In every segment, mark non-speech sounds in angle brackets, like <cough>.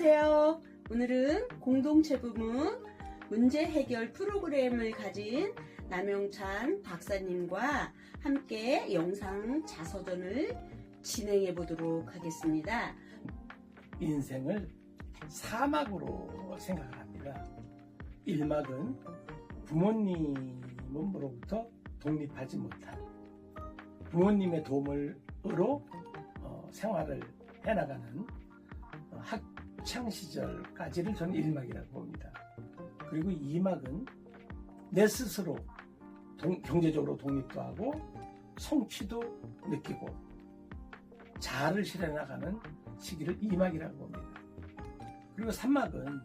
안녕하세요. 오늘은 공동체 부문 문제 해결 프로그램을 가진 남영찬 박사님과 함께 영상 자서전을 진행해 보도록 하겠습니다. 인생을 사막으로 생각을 합니다. 1막은 부모님으로부터 독립하지 못한 부모님의 도움으로 어, 생활을 해나가는 어, 학창 시절까지를 저는 1막이라고 봅니다. 그리고 2막은 내 스스로 동- 경제적으로 독립도 하고 성취도 느끼고 자아를 실현해 나가는 시기를 2막이라고 봅니다. 그리고 3막은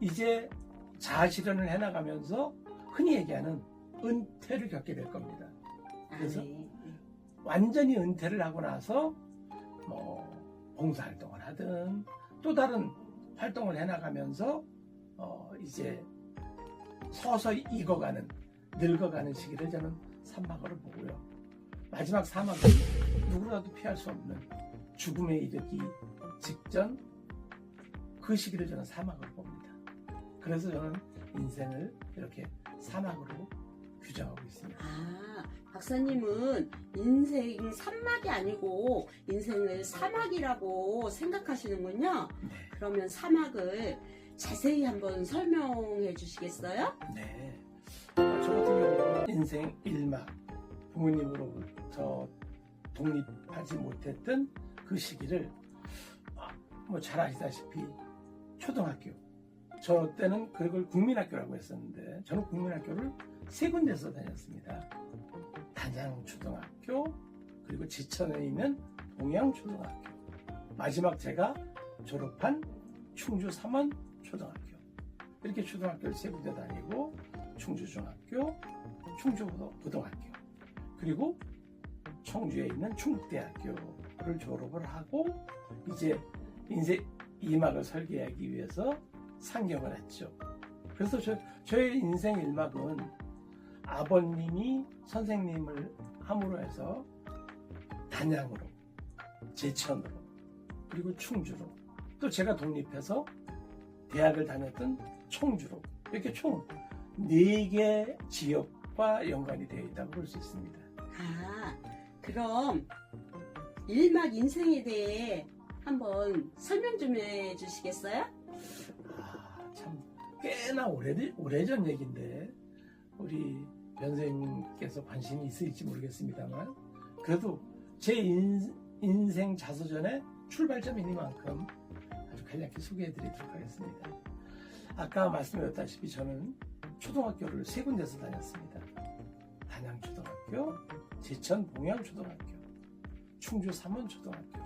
이제 자아 실현을 해 나가면서 흔히 얘기하는 은퇴를 겪게 될 겁니다. 그래서? 아, 네. 완전히 은퇴를 하고 나서 뭐 봉사활동을 하든 또 다른 활동을 해나가면서 어 이제 서서히 익어가는 늙어가는 시기를 저는 3막으로 보고요. 마지막 4막은 누구라도 피할 수 없는 죽음에 이르기 직전 그 시기를 저는 사막으로 봅니다. 그래서 저는 인생을 이렇게 사막으로 규정하고 있습니다. 아, 박사님은 인생 산막이 아니고 인생을 사막이라고 생각하시는군요. 네. 그러면 사막을 자세히 한번 설명해 주시겠어요? 네. 어, 저 같은 경우는 인생 1막 부모님으로부터 독립하지 못했던 그 시기를 뭐잘 아시다시피 초등학교 저 때는 그걸 국민학교라고 했었는데 저는 국민학교를 세 군데서 다녔습니다. 단양초등학교 그리고 지천에 있는 동양초등학교 마지막 제가 졸업한 충주 삼원 초등학교 이렇게 초등학교를 세 군데 다니고 충주중학교, 충주고등학교 그리고 청주에 있는 충북대학교를 졸업을 하고 이제 인생 이막을 설계하기 위해서 상경을 했죠. 그래서 저, 저의 인생 일막은 아버님이 선생님을 함으로 해서 단양으로, 제천으로, 그리고 충주로, 또 제가 독립해서 대학을 다녔던 청주로, 이렇게 총네개 지역과 연관이 되어 있다고 볼 수 있습니다. 아, 그럼 일막 인생에 대해 한번 설명 좀 해 주시겠어요? 아, 참 꽤나 오래 오래전 얘기인데 우리 변생님께서 관심이 있을지 모르겠습니다만 그래도 제 인, 인생 자서전의 출발점이니만큼 아주 간략히 소개해 드리도록 하겠습니다. 아까 말씀드렸다시피 저는 초등학교를 세 군데서 다녔습니다. 단양초등학교, 제천 봉양초등학교, 충주 삼원초등학교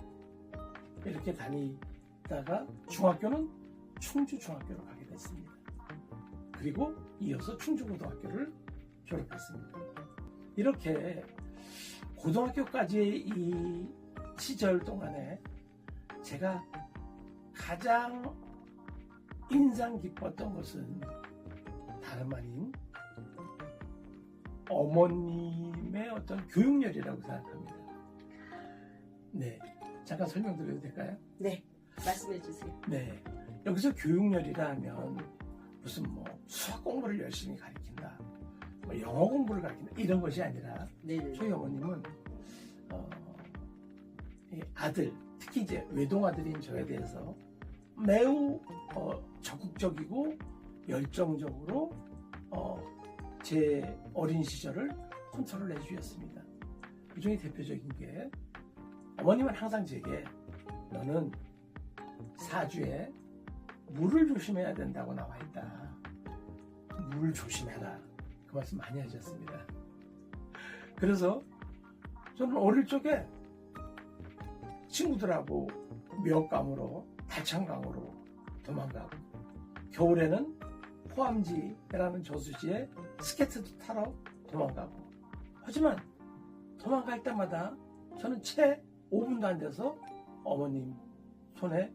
이렇게 다니다가 중학교는 충주 중학교로 가게 됐습니다. 그리고 이어서 충주고등학교를 졸업했습니다. 이렇게 고등학교까지의 이 시절 동안에 제가 가장 인상 깊었던 것은 다름 아닌 어머님의 어떤 교육열이라고 생각합니다. 네. 잠깐 설명드려도 될까요? 네, 말씀해 주세요. 네. 여기서 교육열이라 하면 무슨 뭐 수학 공부를 열심히 가르친다. 뭐 영어 공부를 가르친다. 이런 것이 아니라 네네. 저희 어머님은 어, 이 아들, 특히 이제 외동 아들인 저에 대해서 매우 어, 적극적이고 열정적으로 어, 제 어린 시절을 컨트롤 해 주셨습니다. 그 중에 대표적인 게 어머님은 항상 제게 너는 사주에 물을 조심해야 된다고 나와 있다. 물 조심해라. 그 말씀 많이 하셨습니다. 그래서 저는 어릴 적에 친구들하고 미역감으로 달창강으로 도망가고 겨울에는 포암지라는 저수지에 스케이트도 타러 도망가고 하지만 도망갈 때마다 저는 채 5분도 안 돼서 어머님 손에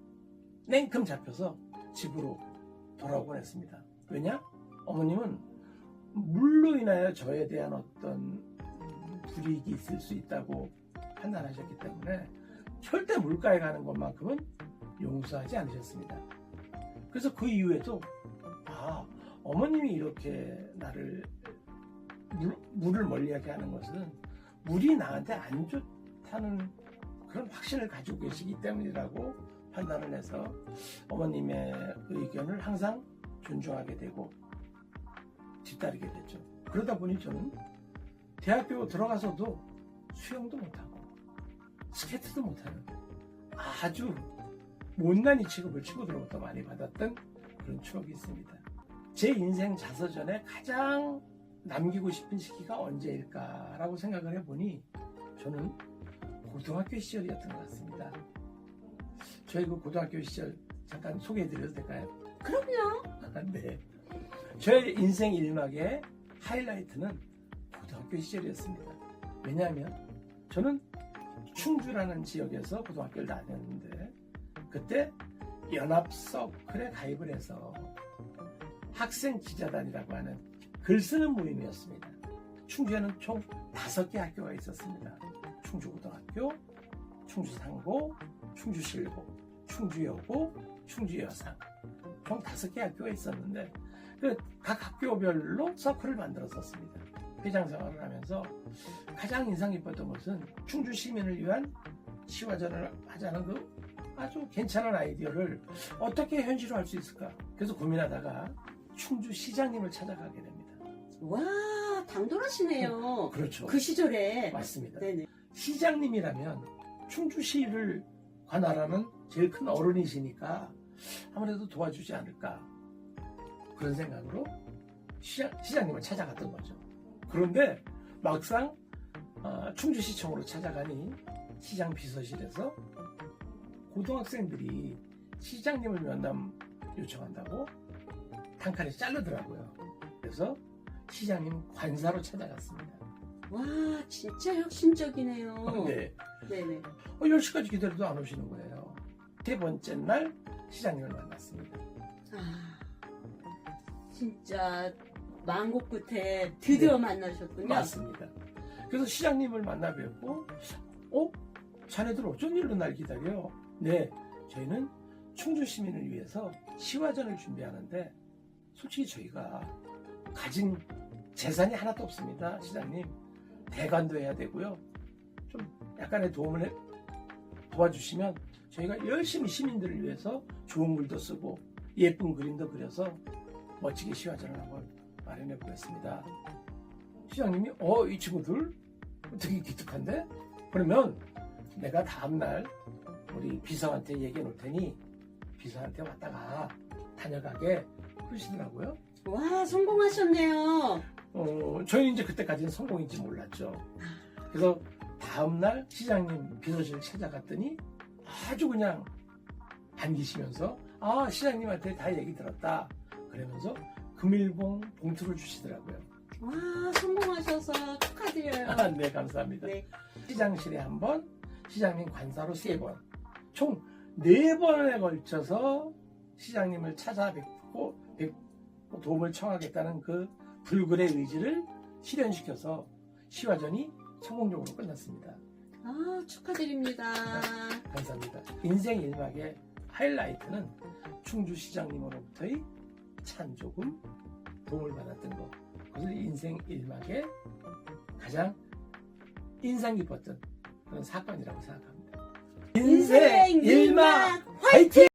냉큼 잡혀서 집으로 돌아오곤 했습니다. 왜냐? 어머님은 물로 인하여 저에 대한 어떤 불이익이 있을 수 있다고 판단하셨기 때문에 절대 물가에 가는 것만큼은 용서하지 않으셨습니다. 그래서 그 이후에도 아 어머님이 이렇게 나를 물, 물을 멀리하게 하는 것은 물이 나한테 안 좋다는 그런 확신을 가지고 계시기 때문이라고 판단을 해서 어머님의 의견을 항상 존중하게 되고 뒤따르게 됐죠. 그러다 보니 저는 대학교 들어가서도 수영도 못하고 스케이트도 못하는 아주 못난이 취급을 치고들어부터 많이 받았던 그런 추억이 있습니다. 제 인생 자서전에 가장 남기고 싶은 시기가 언제일까라고 생각을 해보니 저는 고등학교 시절이었던 것 같습니다. 저희 그 고등학교 시절 잠깐 소개해드려도 될까요? 그럼요. <laughs> 네. 저의 인생 일막의 하이라이트는 고등학교 시절이었습니다. 왜냐하면 저는 충주라는 지역에서 고등학교를 다녔는데 그때 연합 서클에 가입을 해서 학생 기자단이라고 하는 글 쓰는 모임이었습니다. 충주에는 총 다섯 개 학교가 있었습니다. 충주고등학교, 충주상고, 충주실고, 충주여고, 충주여상 총 다섯 개 학교가 있었는데 그 각 학교별로 서클을 만들었었습니다. 회장 생활을 하면서 가장 인상 깊었던 것은 충주 시민을 위한 시화전을 하자는 그 아주 괜찮은 아이디어를 어떻게 현실화할 수 있을까? 그래서 고민하다가 충주 시장님을 찾아가게 됩니다. 와, 당돌하시네요. 그렇죠. 그 시절에. 맞습니다. 네네. 시장님이라면 충주시를 관할하는 제일 큰 어른이시니까 아무래도 도와주지 않을까 그런 생각으로 시장, 시장님을 찾아갔던 거죠. 그런데 막상 어, 충주시청으로 찾아가니 시장 비서실에서 고등학생들이 시장님을 면담 요청한다고 단칼에 자르더라고요. 그래서 시장님 관사로 찾아갔습니다. 와, 진짜 혁신적이네요. 네. 네네. 어, 10시까지 기다려도 안 오시는 거예요. 세 번째 날 시장님을 만났습니다. 아, 진짜 망고 끝에 드디어 네. 만나셨군요. 맞습니다. 그래서 시장님을 만나 뵙고, 어? 자네들 어쩐 일로 날 기다려? 네, 저희는 충주 시민을 위해서 시화전을 준비하는데, 솔직히 저희가 가진 재산이 하나도 없습니다, 시장님. 대관도 해야 되고요. 좀 약간의 도움을 해- 도와주시면 저희가 열심히 시민들을 위해서 좋은 글도 쓰고 예쁜 그림도 그려서 멋지게 시화전을 한번 마련해 보겠습니다. 시장님이 어 이 친구들 되게 기특한데 그러면 내가 다음날 우리 비서한테 얘기해 놓을 테니 비서한테 왔다가 다녀가게 그러시더라고요. 와, 성공하셨네요. 어, 저희는 이제 그때까지는 성공인지 몰랐죠. 그래서 다음날 시장님 비서실 찾아갔더니 아주 그냥 반기시면서 아 시장님한테 다 얘기 들었다 그러면서 금일봉 봉투를 주시더라고요. 와, 성공하셔서 축하드려요. 아, 네 감사합니다. 네. 시장실에 한 번, 시장님 관사로 세 번, 총 네 번에 걸쳐서 시장님을 찾아뵙고 뵙고 도움을 청하겠다는 그 불굴의 의지를 실현시켜서 시화전이 성공적으로 끝났습니다. 아, 축하드립니다. 감사합니다. 인생 일막의 하이라이트는 충주 시장님으로부터의 찬 조금 도움을 받았던 것. 그것을 인생 일막의 가장 인상 깊었던 그런 사건이라고 생각합니다. 인생 일막 화이팅!